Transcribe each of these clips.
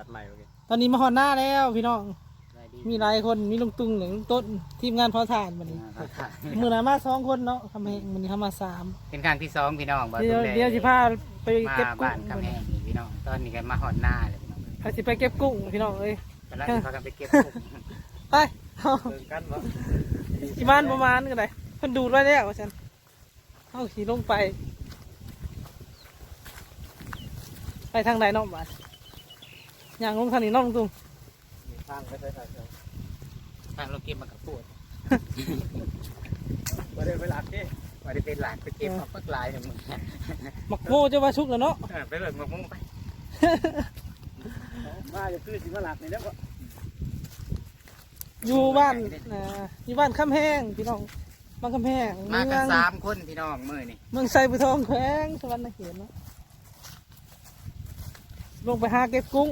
ตัดใหม่โอเคตอนนี้มาฮอนหน้าแล้วพี่น้อง ได้ดีมีหลายคนมีลุงตุงหนึ่งต้นทีมงานเผาถ่านบัดนี้อ่าครับมือหนามาสองคนเนาะคำแหงมันนี้เข้ามาสามเป็นครั้งที่สองพี่น้องบ่เดี๋ยวตุ้มแเดี๋ยวสิพาไปมาเก็บกุ้บ้างนคำแหงนี่พี่น้อง ตอนนี้ก็มาหอดหน้าเลยพี่น้องพาสิไปเก็บกุ้งพี่น้องเอ้ยกำลังสิพากันไปเก็บกุ้งไปเอาเดินกันวะอีบ้านประมาณกันเลยเพิ่นดูดไว้แล้วว่าฉันเอาขี่ลงไป ไปทางไหนเน้องบ้านอ ย่างลงทางนี้เน้องตุงทางไปไปไปทางเราเก็บมากระพูดมาเดินไปหลักดิว่าได้เป็นหลานไปเก็บมาปักหลายเนี่ยมึงหมักโมจะว่าชุกแล้วเนาะเออไปเบิกมะม่วงไปมาจะขึ้นสิมาหลักนี่แล้วก็อยู่บ้านอ่าอยู่บ้านคำแห้งพี่น้องบ้านคำแห้งมาเมืกันองสามคนพี่น้องมือนี่เมืองไซบุทองแขวงสวรรณเขตเนาะลงไปหาเก็บกุ้ง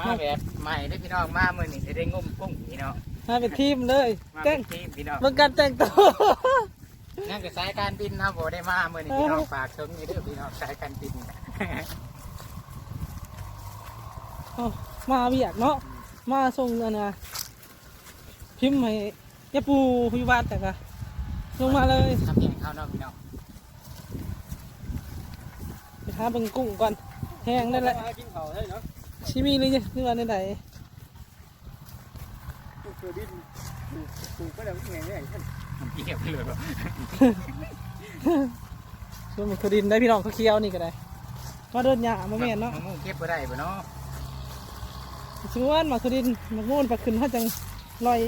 มาแบบใหม่ได้อพี่น้องมามือนี่จะได้งมกุ้งพี่น้องหาเป็นทีมเลยมาแต่เป็งนทีมพี่น้องเมืองการแต่งตัวนั่นก็สายการบินนะโบได้มามือนี่พี่น้องฝากชมนี่เด้อพี่น้องสายการบินเอามาเบียกเนาะมาส่งอันน่ะพิมพ์ให้ยาปูพิวาดแต่กะลงมาเลยทำอย่างเข้าเนอกพี่น้องไปหาเบิ่งกุ้งก่อนแห้งนั่นแหละมากินข้าวได้เนาะ ชิมีเลยเนี่ยนี่ว่าในไหนตัวดินปลูกก็ได้ไม่ไงเนี่ยผมเก็บเลยบ่ส่วนมันคือดินได้พี่น้องเขาเคี้ยวนี่ก็ได้มาเดินหยามาแม่นเนาะมะม่วงเก็บบ่ได้บ่เนาะชวนมาคือดินมาโง่นปลาขึ้นเขาจังลอย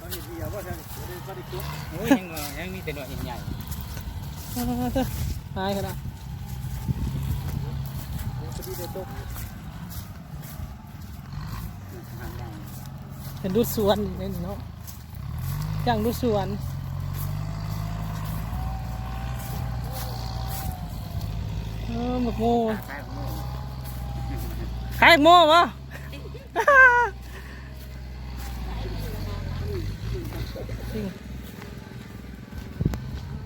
ตอนนี้เดียวว่าจะได้ก็ได้ตัวโอ้ยยังเงยยังมีแต่หน่วยใหญ่มาเถอะหายกันนะ พอดีได้ตก ๆทางได้ เป็นดูดสวนนี่เนาะอย่างดูดสวนเออหมกโม่ขายของมึงขายโม่ปะจริง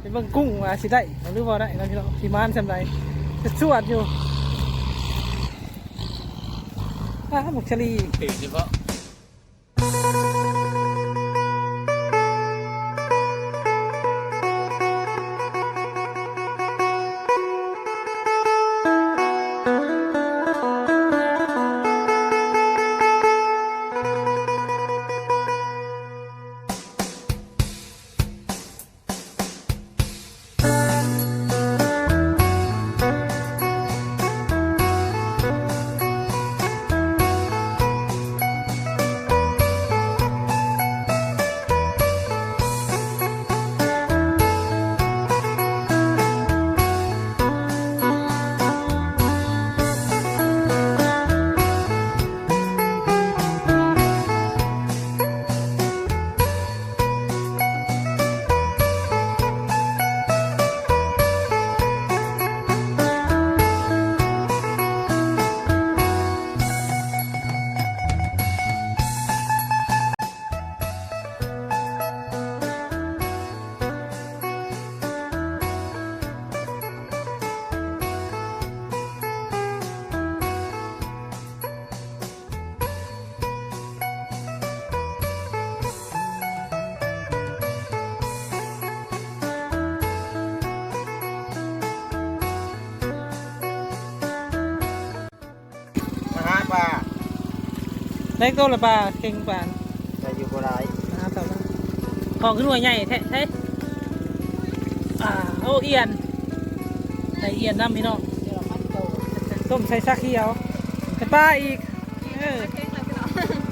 เป็นเบิ่งกุ้งว่าสิได้หรือบ่าได้นะพี่น้องสีมานจำไรจะสวดอยู่อ้าหมกชลีตื่นเฉพาะ ได้ตัวละปลาเก่งปานจะอยู่บ่ได้นะครับแต่ว่าของขึ้นหัวใหญ่แท้ใช่อ่าโอ้เอียนใส่เอียนน้ำพี่น้องต้มใส่ซาเขียวใส่ปลาอีกเออ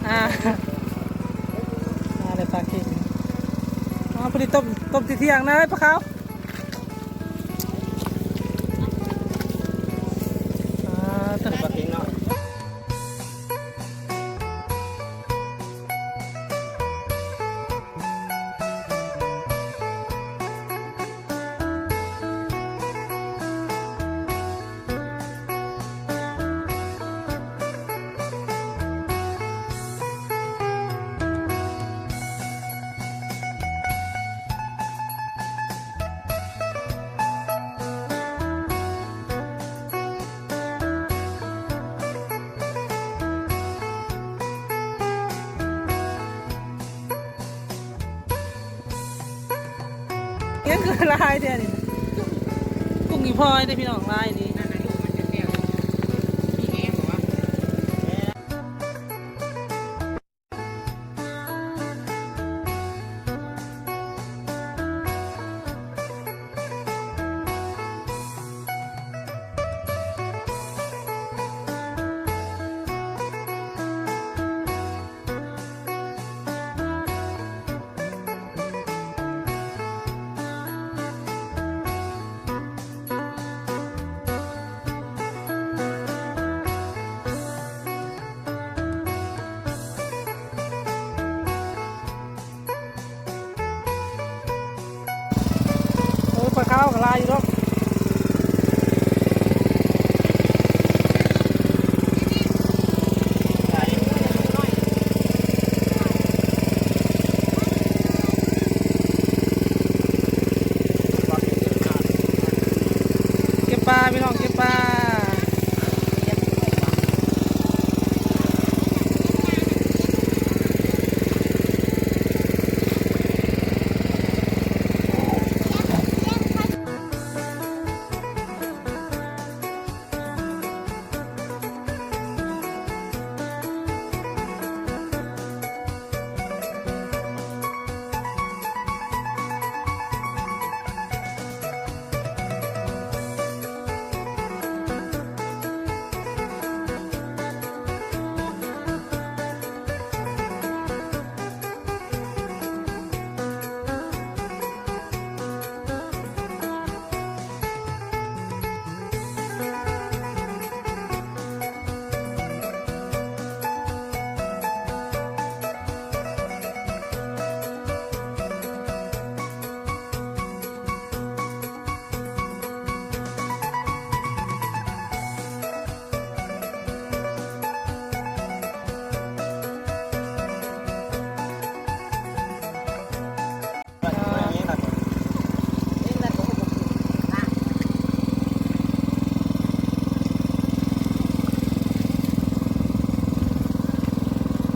อ่าอ่าเลยปลาเก่งอ๋อพอดีต้มต้มที่เที่ยงนะไอ้ปลาขาว คือลายเดียวนี่กุ้งอีพลอยได้พี่น้องลายนี่ ปลาข้าวกับลายอยู่แล้ว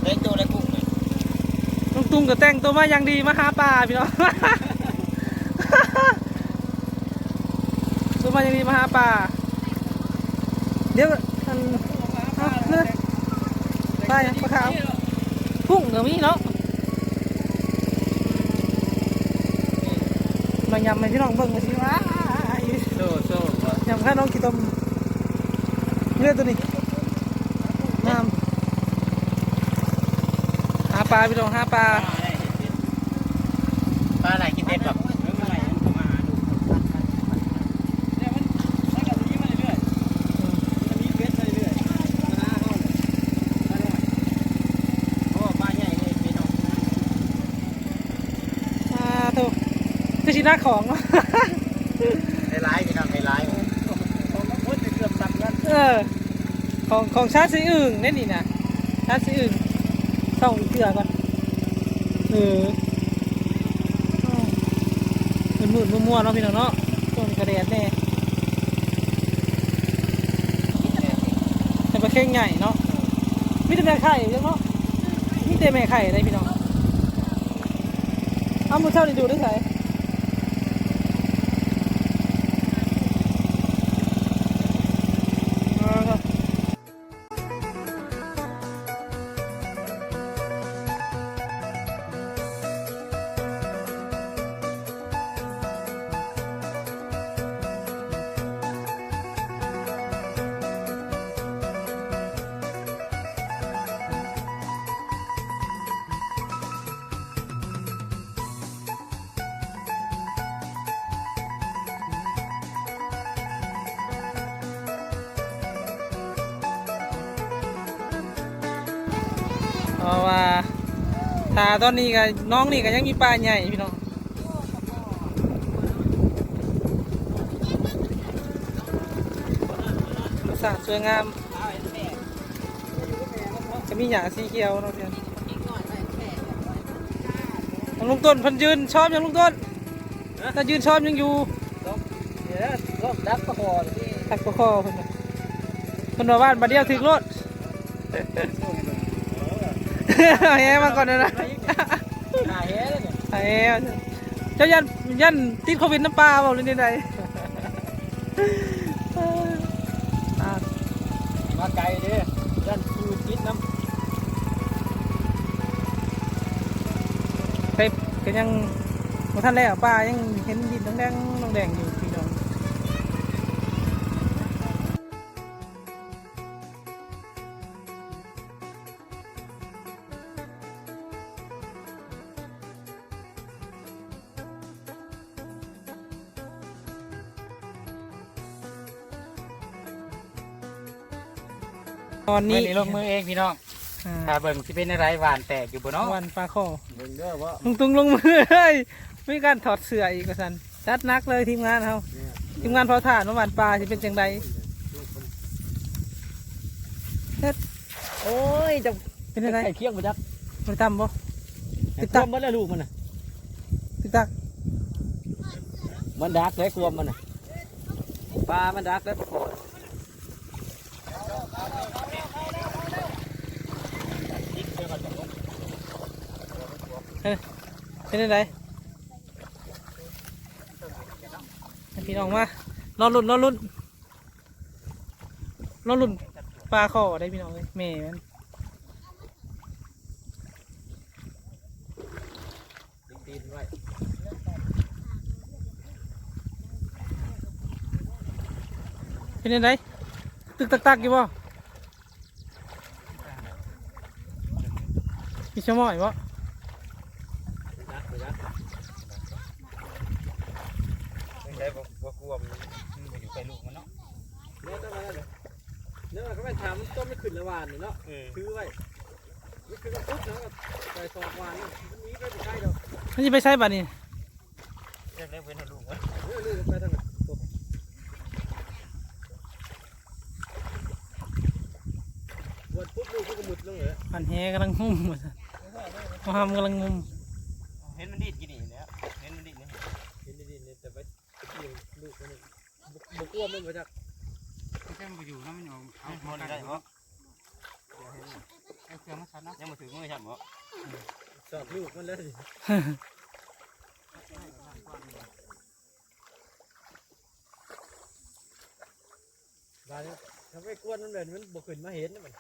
เลยตัวเลยกุ้งเลยลุงตุ้งก็แต่งตัวมาอย่างดีมาหาปลาพี่น้องตัวมาอย่างดีมาหาปลาเดี๋ยวอันเอาเลยไปปลาขาวพุ่งก็มีเนาะมายำให้พี่น้องเบิ่งมาสิว้ายโซ่โซ่บ่ยำข้าน้องกี่ต้มเลือดตัวนี้น้ำ ปลาพี่น้องหาปลาปลาอะไรกินเด็ดแบบอ่าถูกคือชีนาของในร้ายพี่น้องในร้ายเออของของชาติสีอึ่งนี่นี่นะชาติสีอึ่ งต้องเกลือก่อนเออมืดมืดมัวๆเนาะพี่น้องเนาะต้นกระเดียดแน่แต่ประเข่งใหญ่เนาะมีแต่แม่ไข่เยอะเนาะมีแต่แม่ไข่ได้พี่น้องเอามือเช่านี่ดูได้ใส่ ราะว่าถ้าตอนนี้ก็น้องนี่ก็ยังมีปลาใหญ่พี่น้องสาสวยงาม จะมีหยาสีเขียวเนาะพี่น้องของลุงต้นเพันยืนชอบยังลุงต้นถ้ายืนชอบยังอยู่ดับประคอตักประคอคนน่ะคนว่าบ้านบาดเดียวถึงรถ แฮมาก่อนนะนะหาเฮ้เลยแฮเจ้ายันยันติดโควิดน้ำปลาเปล่าหรือใดอ่ามาไกลเด้อด้านคือคิดน้ไปก็ยังบ่ท่านแล้วป้ายังเห็นดินแดงๆน้องแดงอยู่ ตอนนี่นี้ลงมือเองพี่น้องอ่าถ้าเบิ่งสิเป็นอะไรหวานแตกอยู่บ่เนาะวันปลาข้อำเบิ่งเด้อว่าตุงตุงลงมือเลยมีการถอดเสื้ออีกกสันจัดหนักเลยทีมงานเขาทีมงานเผาถ่านว่าหวานปลาจะเป็นจังไดโอ้ยจะเป็นจังไดไข่เคียงมาจักมันตำบ่ ติดตามมันแล้วลูกมันน่ะติดตักมันดักได้กลัวมันน่ะปลามันดักได้ประกอบ เป็นจังไดให้พี่น้องมารอลุ่นรอลุ่นรอลุ่นปลาข้อได้พี่น้องเลยแม่มันตีนไว้เป็นจังไดตึกตักตักอยู่บ่มีชั่วโมงบ่ ดักไปดัก ได้บ่บ่กลัวมันมันอยู่ใกล้ลูกมันเนาะเนื้อต้องมาแล้วเนื้อก็ไม่ถามต้มไม่ขึ้นละวานนี่เนาะถือไว้นี่คือก็ปุ๊บแล้วก็ใส่ซอกวานนี่มันมีไปใกล้เดียวมันจะไปใช้บัดนี้เรียกเรียกเว้นให้ลูกมันเรื่องไปทางนั้นวันปุ๊บลูกก็มุดลงเลยปันแหกำลังงุ่มว่าซั่นมหามกำลังงุ่มเห็นมันดีดกินนี่แล้วเห็นมันดีดนี่เห็นดีๆเนี่ยแต่ไป กินลูกมันนี่บุกอ้วมมันมาจากมันจะมาอยู่นะมันอยู่เอาหมดได้บ่เอาเครื่องมาซัดนะยังมาถึงมือฉันบ่สอบลูกมันเลยบาดนี้ทำให้กวนมันเลยมันบุกขึ้นมาเห็นนะมัน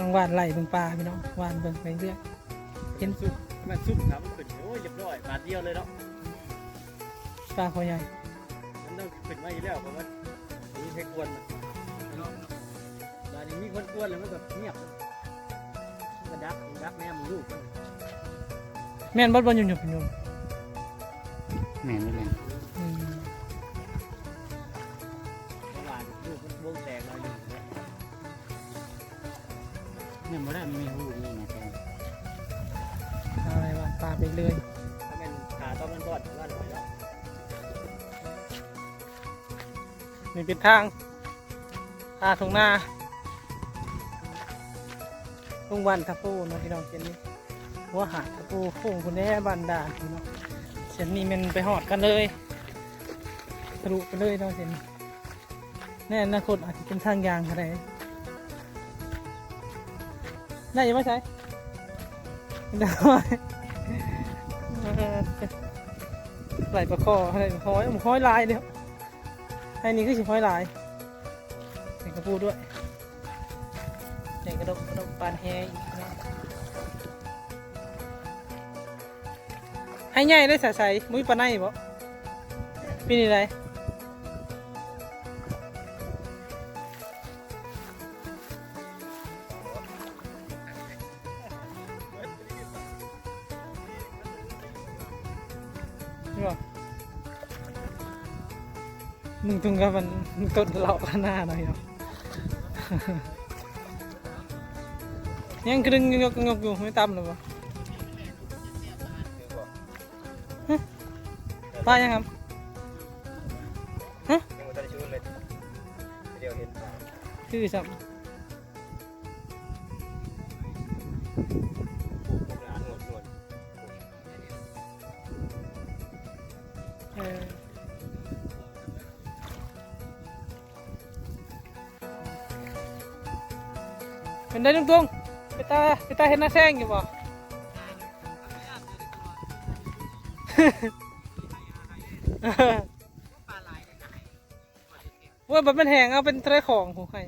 ต้องหวานไหลเบิ่งปลาพี่น้องหวานเบิ่งไปเรื่อยเห็นซุปมันซุปน้ำมันขึ้นโอ้ยเรียบร้อยบาทเดียวเลยเนาะปลาคอใหญ่มันต้องขึ้นมาอยู่แล้วเพราะว่ามีให้กวนมันบาดนี้มีคนกวนแล้วมันแบบเงียบมันดักมันดักแม่มันลูกมันแม่นบดบอลยุ่งๆพี่น้องแม่นี่เลยอืม นี่ยบ่ได้มีหูนี่นะแกเอาอะไรวานปลาไปเลยถ้ามันขาต้อนมันบอดว่าหน่อยแล้วนี่เป็นทางทางตรงหน้าลุงวันทับปูเนาะพี่น้องเจนนี่หัวหาดทับปูโค้งคุณแน่บันดาลพี่น้องเจนนี่มันไปหอดกันเลยทะลุไปเลยเนาะเจนนี่แน่นาคตอาจจะเป็นทางยางอะไร ได้ยังไม่ใช่ได้ไหลประคออะไรห้อยห้อยลายเดียวให้นี่คือสิห้อยลายใส่กระปูด้วยใส่กระดกกระดกปานแฮอีกนะให้ใหญ่ได้ใส่ใส่มุ้ยปานในบ่ปีนี้ไร นี่บ่มึงจุงกับมันมึงต้นเหล่าข้างหน้าหน่อยเนาะยังกระดึงยกยกอยู่ไม่ต่ำหรอปะป้ายังครับยังบ่ทันได้ชูนเลยเดี๋ยวเห็นปลาคือสับ เออเป็นได้ตรงๆไปตาไปตาเห็นหน้าแซงอยู่ป่ะปลาลายไหนว่าแบบมันแหงเอาเป็นเทรของของใคร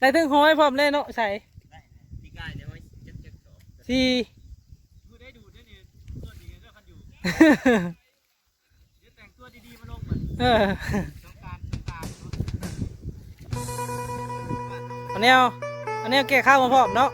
คือบ่ดูทางนี้วะได้ถึงห้อยพร้อมเลยเนาะใส่พี่กายเนี่ยว่าจะจะสอบสี่กูได้ดูด้วยนี่ตัวดีก็คันอยู่เดี๋ยวแต่งตัวดีๆมาลงเหมือนเออสงการสงการอันนี้เอาอันนี้เอาแก้ข้าวมาพร้อมเนาะ